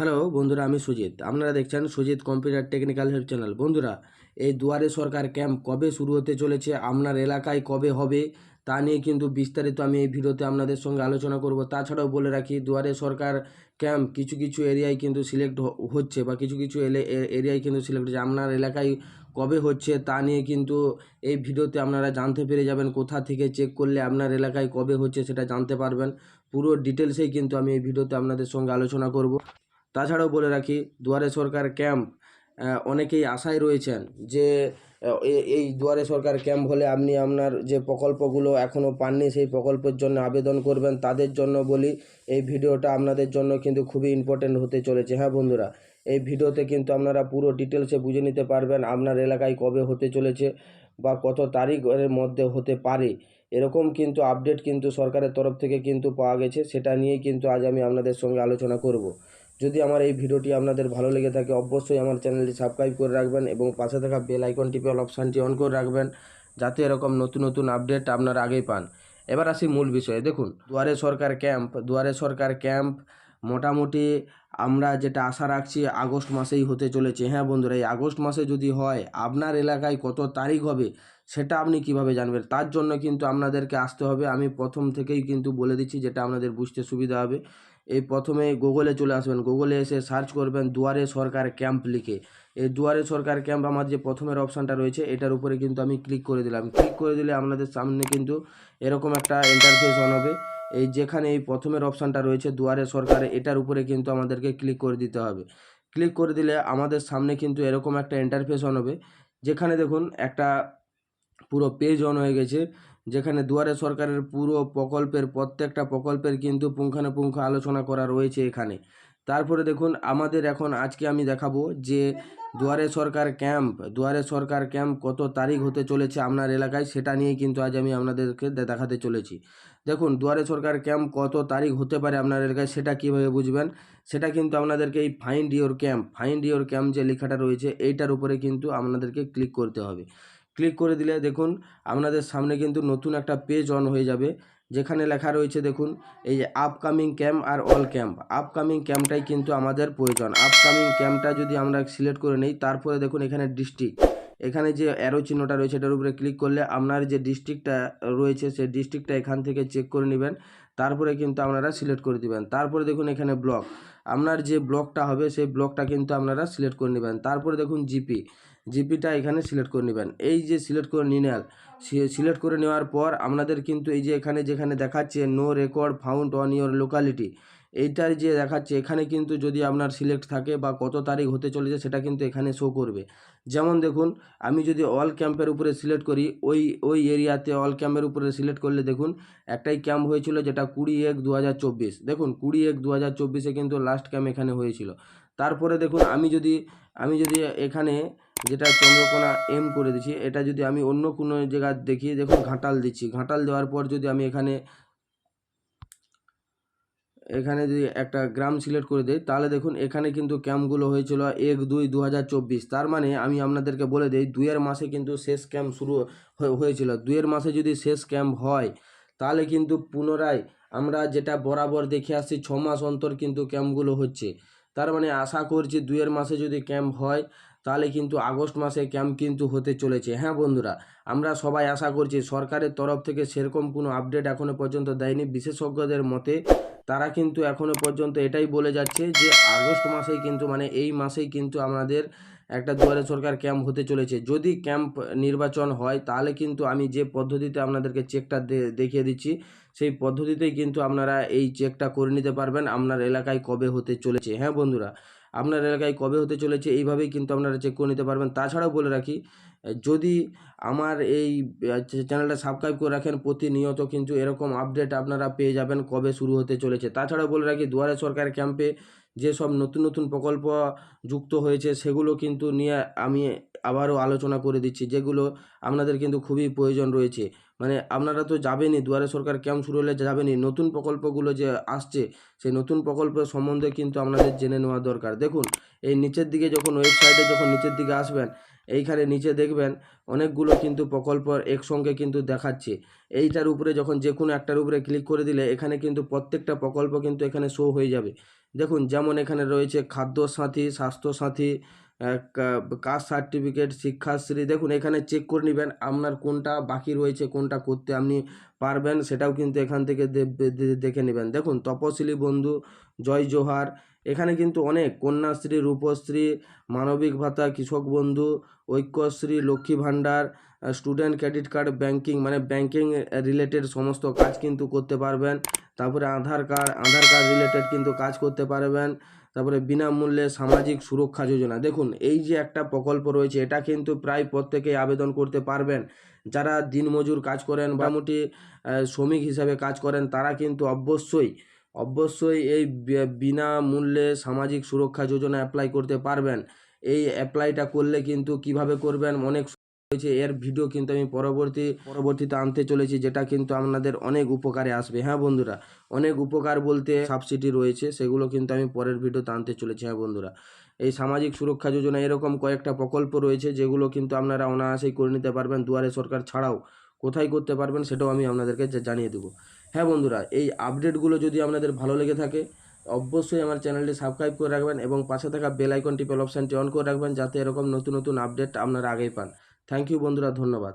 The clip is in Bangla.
হ্যালো, বন্ধুরা, আমি সুজিত। আপনারা দেখছেন Sujit computer technical help channel. বন্ধুরা, এই দুয়ারে সরকার ক্যাম্প কবে শুরু হতে চলেছে, আপনার এলাকায় কবে হবে, তা নিয়ে কিন্তু বিস্তারিত আমি এই ভিডিওতে আপনাদের সঙ্গে আলোচনা করব। তাছাড়াও বলে রাখি, দুয়ারে সরকার ক্যাম্প কিছু কিছু এরিয়ায় কিন্তু সিলেক্ট হচ্ছে বা কিছু কিছু এলে এরিয়ায় কিন্তু সিলেক্ট হচ্ছে। আপনার এলাকায় কবে হচ্ছে, তা নিয়ে কিন্তু এই ভিডিওতে আপনারা জানতে পেরে যাবেন, কোথা থেকে চেক করলে আপনার এলাকায় কবে হচ্ছে সেটা জানতে পারবেন। পুরো ডিটেলসেই কিন্তু আমি এই ভিডিওতে আপনাদের সঙ্গে আলোচনা করব। তাছাড়াও বলে রাখি, দুয়ারে সরকার ক্যাম্প অনেকেই আশায় রয়েছেন যে এই দুয়ারে সরকার ক্যাম্প হলে আপনি আপনার যে প্রকল্পগুলো এখনও পাননি, সেই প্রকল্পের জন্য আবেদন করবেন। তাদের জন্য বলি, এই ভিডিওটা আপনাদের জন্য কিন্তু খুবই ইম্পর্টেন্ট হতে চলেছে। হ্যাঁ বন্ধুরা, এই ভিডিওতে কিন্তু আপনারা পুরো ডিটেলসে বুঝে নিতে পারবেন আপনার এলাকায় কবে হতে চলেছে বা কত তারিখের মধ্যে হতে পারে। এরকম কিন্তু আপডেট কিন্তু সরকারের তরফ থেকে কিন্তু পাওয়া গেছে। সেটা নিয়েই কিন্তু আজ আমি আপনাদের সঙ্গে আলোচনা করব। যদি আমার এই ভিডিওটি আপনাদের ভালো লেগে থাকে, অবশ্যই আমার চ্যানেলটি সাবস্ক্রাইব করে রাখবেন এবং পাশে থাকা বেল আইকন টিপে অল অপশানটি অন করে রাখবেন, যাতে এরকম নতুন নতুন আপডেট আপনারা আগেই পান। এবার আসি মূল বিষয়ে। দেখুন, দুয়ারে সরকার ক্যাম্প। দুয়ারে সরকার ক্যাম্প মোটামুটি আমরা যেটা আশা রাখছি, আগস্ট মাসেই হতে চলেছে। হ্যাঁ বন্ধুরা, এই আগস্ট মাসে যদি হয়, আপনার এলাকায় কত তারিখ হবে সেটা আপনি কীভাবে জানবেন? তার জন্য কিন্তু আপনাদেরকে আসতে হবে। আমি প্রথম থেকেই কিন্তু বলে দিচ্ছি, যেটা আপনাদের বুঝতে সুবিধা হবে। এই প্রথমে গুগলে চলে আসবেন। গুগলে এসে সার্চ করবেন দুয়ারে সরকার ক্যাম্প লিখে। এই দুয়ারে সরকার ক্যাম্প আমার যে প্রথমের অপশানটা রয়েছে, এটার উপরে কিন্তু আমি ক্লিক করে দিলাম। ক্লিক করে দিলে আপনাদের সামনে কিন্তু এরকম একটা ইন্টারফেস অন হবে। এই যেখানে এই প্রথমের অপশানটা রয়েছে দুয়ারে সরকারে, এটার উপরে কিন্তু আমাদেরকে ক্লিক করে দিতে হবে। ক্লিক করে দিলে আমাদের সামনে কিন্তু এরকম একটা ইন্টারফেস অন হবে। যেখানে দেখুন একটা পুরো পেজ অন হয়ে গেছে। যেখানে দুয়ারে সরকারের পুরো প্রকল্পের, প্রত্যেকটা প্রকল্পের কিন্তু পুঙ্খানুপুঙ্খ আলোচনা করা রয়েছে এখানে। তারপরে দেখুন, আমাদের এখন আজকে আমি দেখাবো যে দুয়ারে সরকার ক্যাম্প, দুয়ারে সরকার ক্যাম্প কত তারিখ হতে চলেছে আপনার এলাকায় সেটা নিয়েই কিন্তু আজ আমি আপনাদেরকে দেখাতে চলেছি। দেখুন, দুয়ারে সরকার ক্যাম্প কত তারিখ হতে পারে আপনার এলাকায় সেটা কীভাবে বুঝবেন? সেটা কিন্তু আপনাদেরকে এই find your camp, find your camp যে লেখাটা রয়েছে, এইটার উপরে কিন্তু আপনাদেরকে ক্লিক করতে হবে। ক্লিক করে দিলে দেখুন আপনাদের সামনে কিন্তু নতুন একটা পেজ অন হয়ে যাবে। যেখানে লেখা রয়েছে দেখুন, এই যে আপকামিং ক্যাম্প আর অল ক্যাম্প আপকামিং ক্যাম্পটাই কিন্তু আমাদের প্রয়োজন। আপকামিং ক্যাম্পটা যদি আমরা সিলেক্ট করে নিই, তারপরে দেখুন এখানে ডিস্ট্রিক্ট এখানে যে অ্যারো চিহ্নটা রয়েছে, এটার উপরে ক্লিক করলে আপনার যে ডিস্ট্রিক্টটা রয়েছে, সেই ডিস্ট্রিক্টটা এখান থেকে চেক করে নেবেন। তারপরে কিন্তু আপনারা সিলেক্ট করে দিবেন। তারপরে দেখুন এখানে ব্লক আপনার যে ব্লকটা হবে, সেই ব্লকটা কিন্তু আপনারা সিলেক্ট করে নেবেন। তারপরে দেখুন জিপি। জিপিটা এখানে সিলেক্ট করে নেবেন। এই যে সিলেক্ট করে নিলেন সিলেক্ট করে নেওয়ার পর আপনাদের কিন্তু এই যে এখানে যেখানে দেখাচ্ছে, no record found on your locality এইটার যে দেখাচ্ছে, এখানে কিন্তু যদি আপনার সিলেক্ট থাকে বা কত তারিখ হতে চলেছে সেটা কিন্তু এখানে শো করবে। যেমন দেখুন, আমি যদি অল ক্যাম্পের উপরে সিলেক্ট করি, ওই ওই এরিয়াতে অল ক্যাম্পের উপরে সিলেক্ট করলে দেখুন, একটাই ক্যাম্প হয়েছিল যেটা কুড়ি এক দু দেখুন, কুড়ি এক দু হাজার চব্বিশে কিন্তু লাস্ট ক্যাম্প এখানে হয়েছিল। তারপরে দেখুন, আমি যদি আমি যদি এখানে যেটা চন্দ্রকোনা এম করে দিচ্ছি, এটা যদি আমি অন্য কোনো জায়গা দেখি, দেখুন ঘাটাল দিচ্ছি। ঘাটাল দেওয়ার পর যদি আমি এখানে এখানে যদি একটা গ্রাম সিলেক্ট করে দিই, তাহলে দেখুন এখানে কিন্তু ক্যাম্পগুলো হয়েছিল এক দুই দু তার মানে আমি আপনাদেরকে বলে দিই দুয়ের মাসে কিন্তু শেষ ক্যাম্প শুরু হয়ে- হয়েছিল। দুয়ের মাসে যদি শেষ ক্যাম্প হয়, তাহলে কিন্তু পুনরায় আমরা যেটা বরাবর দেখে আসছি, ছ মাস অন্তর কিন্তু ক্যাম্পগুলো হচ্ছে। তার মানে আশা করছি দুয়ের মাসে যদি ক্যাম্প হয়, তাহলে কিন্তু আগস্ট মাসে ক্যাম্প কিন্তু হতে চলেছে। হ্যাঁ বন্ধুরা, আমরা সবাই আশা করছি সরকারের তরফ থেকে সেরকম কোনো আপডেট এখনও পর্যন্ত দেয়নি। বিশেষজ্ঞদের মতে তারা কিন্তু এখনও পর্যন্ত এটাই বলে যাচ্ছে যে, আগস্ট মাসেই কিন্তু মানে এই মাসেই কিন্তু আমাদের একটা দুয়ারে সরকার ক্যাম্প হতে চলেছে। যদি ক্যাম্প নির্বাচন হয়, তাহলে কিন্তু আমি যে পদ্ধতিতে আপনাদেরকে চেকটা দেখিয়ে দিচ্ছি, সেই পদ্ধতিতেই কিন্তু আপনারা এই চেকটা করে নিতে পারবেন আপনার এলাকায় কবে হতে চলেছে। হ্যাঁ বন্ধুরা, আপনার এলাকায় কবে হতে চলেছে এইভাবেই কিন্তু আপনারা চেক করে নিতে পারবেন। তাছাড়াও বলে রাখি, যদি আমার এই চ্যানেলটা সাবস্ক্রাইব করে রাখেন, প্রতিনিয়ত কিন্তু এরকম আপডেট আপনারা পেয়ে যাবেন কবে শুরু হতে চলেছে। তাছাড়াও বলে রাখি, দুয়ারে সরকার ক্যাম্পে যেসব নতুন নতুন প্রকল্প যুক্ত হয়েছে সেগুলো কিন্তু নিয়ে আমি আবারও আলোচনা করে দিচ্ছি, যেগুলো আপনাদের কিন্তু খুবই প্রয়োজন রয়েছে। মানে আপনারা তো যাবেনই, দুয়ারে সরকার ক্যাম্প শুরু হলে যাবেনই, নতুন প্রকল্পগুলো যে আসছে, সেই নতুন প্রকল্পের সম্বন্ধে কিন্তু আপনাদের জেনে নেওয়া দরকার। দেখুন, এই নিচের দিকে যখন ওয়েবসাইটে যখন নিচের দিকে আসবেন, এইখানে নিচে দেখবেন অনেকগুলো কিন্তু প্রকল্প একসঙ্গে কিন্তু দেখাচ্ছে। এইটার উপরে যখন যে কোনো একটার উপরে ক্লিক করে দিলে এখানে কিন্তু প্রত্যেকটা প্রকল্প কিন্তু এখানে শো হয়ে যাবে। দেখুন, যেমন এখানে রয়েছে খাদ্য সাথী, স্বাস্থ্য সাথী কাস্ট সার্টিফিকেট, শিক্ষাশ্রী। দেখুন, এখানে চেক করে নেবেন আপনার কোনটা বাকি রয়েছে, কোনটা করতে আপনি পারবেন, সেটাও কিন্তু এখান থেকে দেখে নেবেন। দেখুন, তপশিলি বন্ধু, জয় জোহার এখানে কিন্তু অনেক কন্যাশ্রী, রূপশ্রী, মানবিক ভাতা, কৃষক বন্ধু, Aikyashree, Lakshmi Bhandar student credit card banking মানে ব্যাংকিং রিলেটেড সমস্ত কাজ কিন্তু করতে পারবেন। তারপরে Aadhaar card Aadhaar card related কিন্তু কাজ করতে পারবেন। তারপরে বিনামূল্যে সামাজিক সুরক্ষা যোজনা। দেখুন, এই যে একটা প্রকল্প রয়েছে, এটা কিন্তু প্রায় প্রত্যেকেই আবেদন করতে পারবেন। যারা দিনমজুর কাজ করেন বা মোটামুটি শ্রমিক হিসাবে কাজ করেন, তারা কিন্তু অবশ্যই অবশ্যই এই বিনামূল্যে সামাজিক সুরক্ষা যোজনা অ্যাপ্লাই করতে পারবেন। এই অ্যাপ্লাইটা করলে কিন্তু কীভাবে করবেন? অনেক রয়েছে এর ভিডিও কিন্তু আমি পরবর্তী, পরবর্তীতে আনতে চলেছি, যেটা কিন্তু আপনাদের অনেক উপকারে আসবে। হ্যাঁ বন্ধুরা, অনেক উপকার বলতে সাবসিডি রয়েছে, সেগুলো কিন্তু আমি পরের ভিডিওতে আনতে চলেছি। হ্যাঁ বন্ধুরা, এই সামাজিক সুরক্ষা যোজনা এরকম কয়েকটা প্রকল্প রয়েছে, যেগুলো কিন্তু আপনারা অনায়াসেই করে নিতে পারবেন। দুয়ারে সরকার ছাড়াও কোথায় করতে পারবেন সেটাও আমি আপনাদেরকে জানিয়ে দেবো। হ্যাঁ বন্ধুরা, এই আপডেটগুলো যদি আপনাদের ভালো লেগে থাকে, অবশ্যই আমার চ্যানেলটি সাবস্ক্রাইব করে রাখবেন এবং পাশে থাকা বেল আইকনটি বেল অপশানটি অন করে রাখবেন যাতে এরকম নতুন নতুন আপডেট আপনারা আগেই পান। থ্যাংক ইউ বন্ধুরা, ধন্যবাদ।